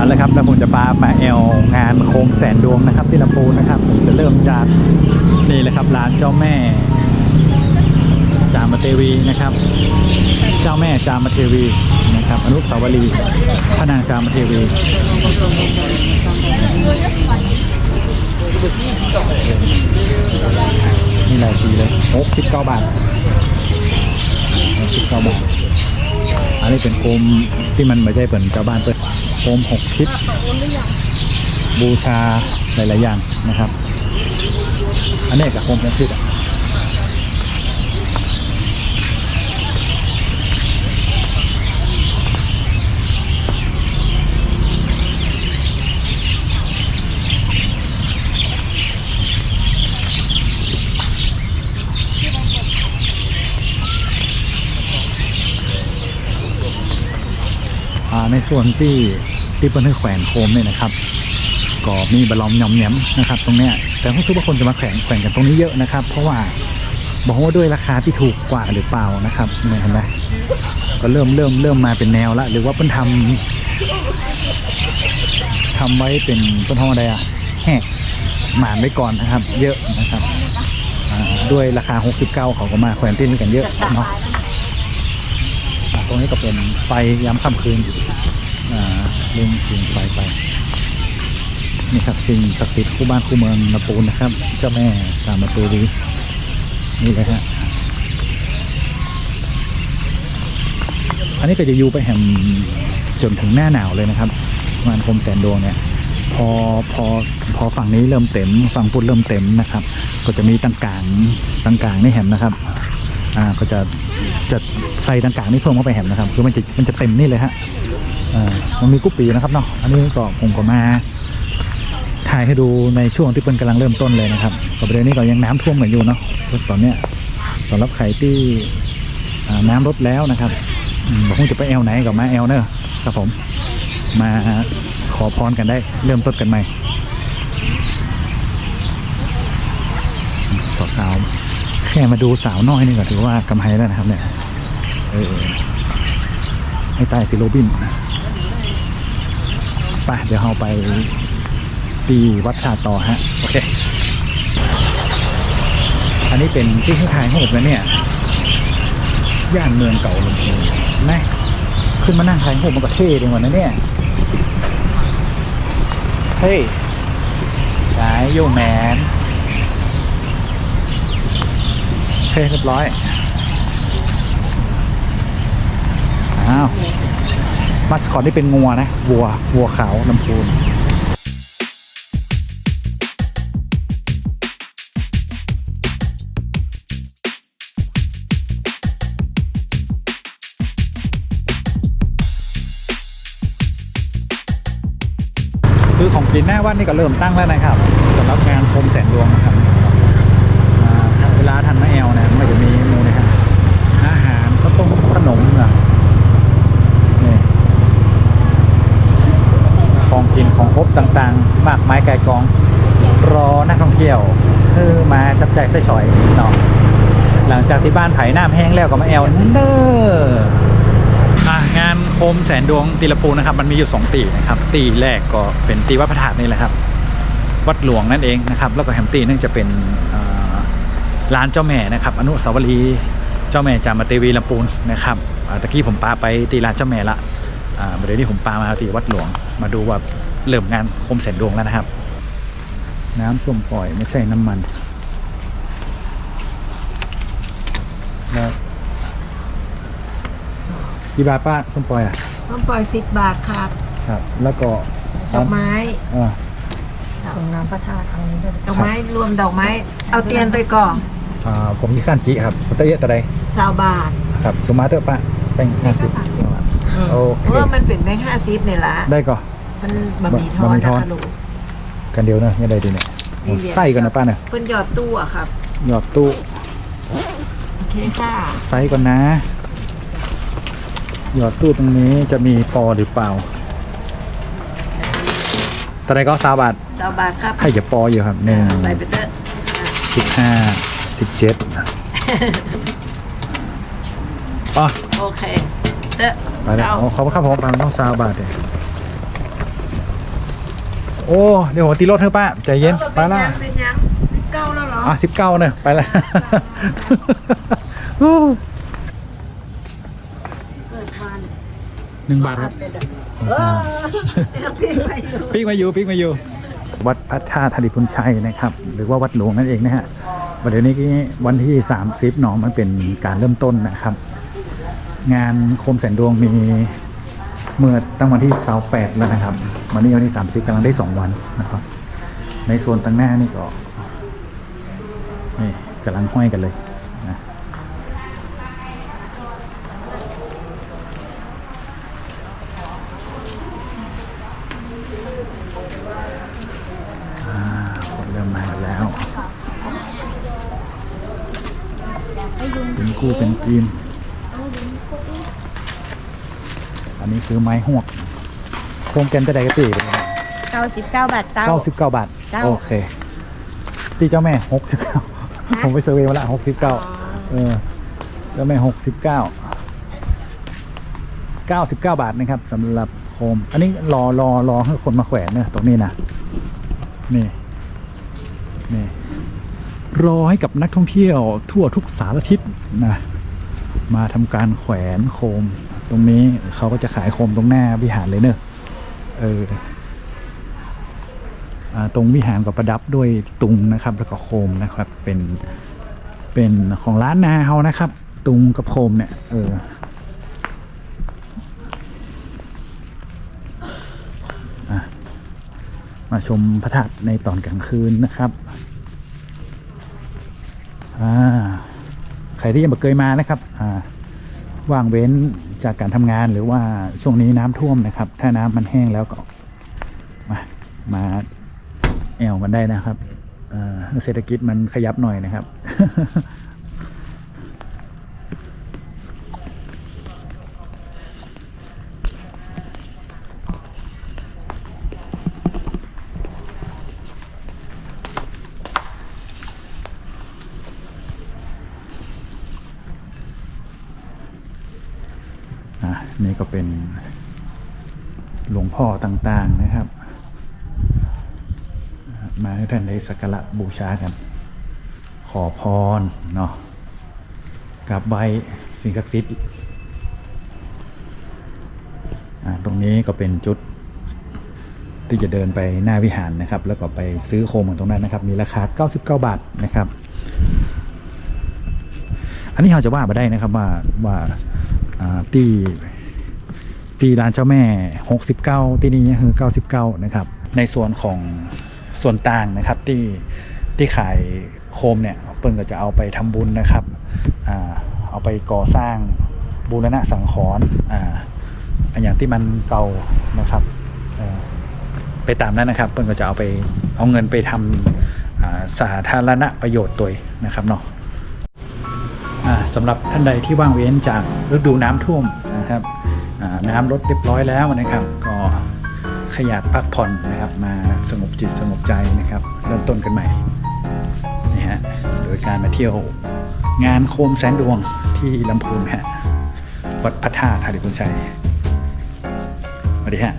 เอาละครับแล้วผมจะพามาแอลงานโคมแสนดวงนะครับ ที่ลำพูนนะครับ ผมจะเริ่มจากนี่เลยครับร้านเจ้าแม่จามเทวีนะครับ เจ้าแม่จามเทวีนะครับ อนุสาวรีย์พระนางจามเทวีนี่หลายสีเลยหกสิบเก้าบาทหกสิบเก้าบาท นนี้เป็นโคมที่มันไม่ใช่เปิดเจ้าบ้านเปิดโคมหกทิศบูชาหลายๆอย่างนะครับ อันนี้กับโคมหกทิศอะ ส่วนที่ที่เปิ้ลให้แขวนโคมเนี่ยนะครับก็มีบะลอมยอมแยมนะครับ ตรงเนี้ยแต่ผู้ซื้อบางคนจะมาแขวนแขวนกันตรงนี้เยอะนะครับ เพราะว่าบอกว่าด้วยราคาที่ถูกกว่าหรือเปล่านะครับเนี่ยเห็นไหมก็เริ่มเริ่มเริ่มมาเป็นแนวละหรือว่าเปิ้ลทำทำไว้เป็นเปิ้ลทำอะไรอะแหกหมานไว้ก่อนนะครับ เยอะนะครับด้วยราคา 69 เขาก็มาแขวนติ้นกันเยอะเนาะตรงนี้ก็เป็นไฟยามค่ำคืนอยู่ เล่นสิงไฟไป นี่ครับสิ่งศักดิ์สิทธิ์คู่บ้านคู่เมืองลำปูนนะครับ เจ้าแม่สามประตูดีนี่เลยฮะอันนี้ก็จะอยู่ไปแห่งจนถึงหน้าหนาวเลยนะครับงานคมแสนดวงเนี่ยพอพอพอฝั่งนี้เริ่มเต็มฝั่งพุทธเริ่มเต็มนะครับ ก็จะมีต่างกลางต่างกลางในแหมนะครับอ่าก็จะจะใส่ต่างกลางนี่เพิ่มเข้าไปแหมนะครับ คือมันจะมันจะเต็มนี่เลยฮะ มันมีกุ๊ปปีนะครับเนาะอันนี้ก็ผมก็มาถ่ายให้ดูในช่วงที่เปิ้ลกำลังเริ่มต้นเลยนะครับกับประเด็นนี้ก็ยังน้ำท่วมเหมือนอยู่เนาะตอนเนี้ยสำหรับใครที่น้ำลดแล้วนะครับอืมบอกคงจะไปแอลไหนกับมาแอลเนอะครับผม มาขอพรกันได้ เริ่มต้นกันใหม่สาวๆแค่มาดูสาวน้อยนี่ก็ถือว่ากำไรแล้วนะครับเนี่ยเออให้ตายสิโรบิน ไปเดี๋ยวเราไปที่วัดท่าต่อฮะ โอเค อันนี้เป็นที่ให้ทายโหดนะเนี่ย ย่านเมืองเก่าลำพูนนะขึ้นมานั่งทายโหดมันก็เท่ดีกว่านะเนี่ย เฮ้ยสายโยแมนโอเคเรียบร้อย อ้าว มาสคอตนี่เป็นงัวนะวัววัวขาวลำพูนคือของกินหน้าวัดนี่ก็เริ่มตั้งแล้วนะครับสำหรับงานโคมแสนดวงนะครับเวลาทันมาแอลนะมันจะมีมูนะครับอาหารก็ต้มขนมนะนี่ ของกินของครบต่างๆ มากมายไก่กอง รอนักท่องเที่ยวคือมาจับใจายใส่ฉอยเนาะหลังจากที่บ้านไผ่น้ำแห้งแล้วก็มาแอลเด้องานโคมแสนดวงตีละปูนะครับ มันมีอยู่ 2 ตีนะครับ ตีแรกก็เป็นตีวัดพระธาตุนี่แหละครับ วัดหลวงนั่นเองนะครับ แล้วก็แฮมตีนึงจะเป็นร้านเจ้าแม่นะครับ อนุสาวรีย์เจ้าแม่จามเทวีลำปูนนะครับตะกี้ผมปาไปตีร้านเจ้าแม่ละ เดี๋ยวนี้ผมปามาตีวัดหลวง มาดูว่าเริ่มงานโคมแสนดวงแล้วนะครับ น้ำส้มปล่อยไม่ใช่น้ำมันแล้วกี่บาทป้าส้มปล่อยอะส้มปล่อยสิบบาทครับครับ แล้วก็ดอกไม้อ่าส่งน้ำพระธาตุทางนี้ด้วยดอกไม้รวมดอกไม้ เอาเตียนไปก่อนอ่าผมยี่ขั้นจีครับตะเยอะตะไดสาวบาทครับสมาเตอร์ปะเป็นห้าสิบ โอเคเพราะว่ามันเป็นแบงค์ห้าสิบเนี่ยละได้ก็มันบะหมี่ทอดบะหมี่ทนะอดคะลูก กันเดียวเนอะยังไงดีเนี่ยนี่เหรียญ ไส้ก่อนนะป้าเนี่ยเพิ่นหยอดตู้อะครับ หยอดตู้โอเคค่ะไส้ก่อนนะ หยอดตู้ตรงนี้จะมีปอหรือเปล่าตะไดก็สาบาทสาวบาทครับให้จะปออยู่ครับหนึ่งใส่ไปเตอะสิบห้าสิบเจ็ดอ๋อโอเค เตอะไปแล้วเอาอ๋อขอบคุณครับผมตามต้องซาวบาทเลยโอ้ เดี๋ยวผมตีรถเถอะป้าใจเย็นไปละเป็นยังสิบเก้าแล้วเหรอ อะสิบเก้าเนอะไปละโอ้เกิดวันหนึ่งบาทครับเออพี่ไปอยู่ปิ๊กมาอยู่ปิ๊กมาอยู่ วัดพระธาตุธริพุนชัยนะครับ หรือว่าวัดหลวงนั่นเองนะฮะวันเดี๋ยวนี้วันที่ 30หนองมันเป็นการเริ่มต้นนะครับ งานโคมแสนดวงมีเมื่อตั้งวันที่28แล้วนะครับวันนี้วันที่30กำลังได้ 2 วันนะครับ ในโซนตั้งหน้านี่ก็นี่กำลังห้อยกันเลยนะคนเริ่มมาแล้วเป็นกู้เป็นกีมอัน นี้คือไม้หวกโครงแกนจะได้กระตีเป็นไงเก้าสิบเก้าบาทเจ้า เก้าสิบเก้าบาท เจ้า โอเคตีเจ้าแม่หกสิบเก้าผมไปเซอร์เวย์มาละหกสิบเก้าเออเจ้าแม่หกสิบเก้าเก้าสิบเก้าบาทนะครับสำหรับโคม อันนี้รอรอรอให้คนมาแขวนเนี่ยตรงนี้นะนี่นี่รอให้กับนักท่องเที่ยวทั่วทุกสารทิศนะมาทำการแขวนโคม ตรงนี้เขาก็จะขายโคมตรงหน้าวิหารเลยเนอะเออตรงวิหารก็ประดับด้วยตุงนะครับ แล้วก็โคมนะครับ เป็นเป็นของร้านนาเฮานะครับ ตุงกับโคมเนี่ยเออมาชมพระธาตุในตอนกลางคืนนะครับอ่าใครที่ยังไม่เคยมานะครับ อ่า ว่างเว้นจากการทำงานหรือว่าช่วงนี้น้ำท่วมนะครับ ถ้าน้ำมันแห้งแล้วก็มามาแอวกันได้นะครับอ่อเศรษฐกิจมันขยับหน่อยนะครับ อะ นี่ก็เป็นหลวงพ่อต่างๆนะครับ มาให้ท่านได้สักการะบูชากัน ขอพรเนาะกับใบสิ่งศักดิ์สิทธิ์อะตรงนี้ก็เป็นจุดที่จะเดินไปหน้าวิหารนะครับ แล้วก็ไปซื้อโคมของตรงนั้นนะครับ มีราคา 99 บาทนะครับ อันนี้เราจะว่ามาได้นะครับว่าว่าอ่าตีตีร้านเจ้าแม่ 69 ที่นี่คือ99 นะครับ ในส่วนของส่วนต่างนะครับที่ที่ขายโคมเนี่ยเปิ้ลก็จะเอาไปทำบุญนะครับอเอาไปก่อสร้างบูรณะสังขรณ์อ่าอันอย่างที่มันเก่านะครับไปตามนั้นนะครับ เปิ้ลก็จะเอาไปเอาเงินไปทำอ่าสาธารณประโยชน์ตัวนะครับเนาะอ่าสำหรับท่านใดที่ว่างเว้นจากฤดูน้ำท่วมนะครับ น้ำลดเรียบร้อยแล้วนะครับ ก็ขยับพักผ่อนนะครับมาสงบจิตสงบใจนะครับเริ่มต้นกันใหม่นี่ฮะโดยการมาเที่ยวงานโคมแสนดวงที่ลำพูนฮะวัดพระธาตุธาริพุนชัยสวัสดีฮะ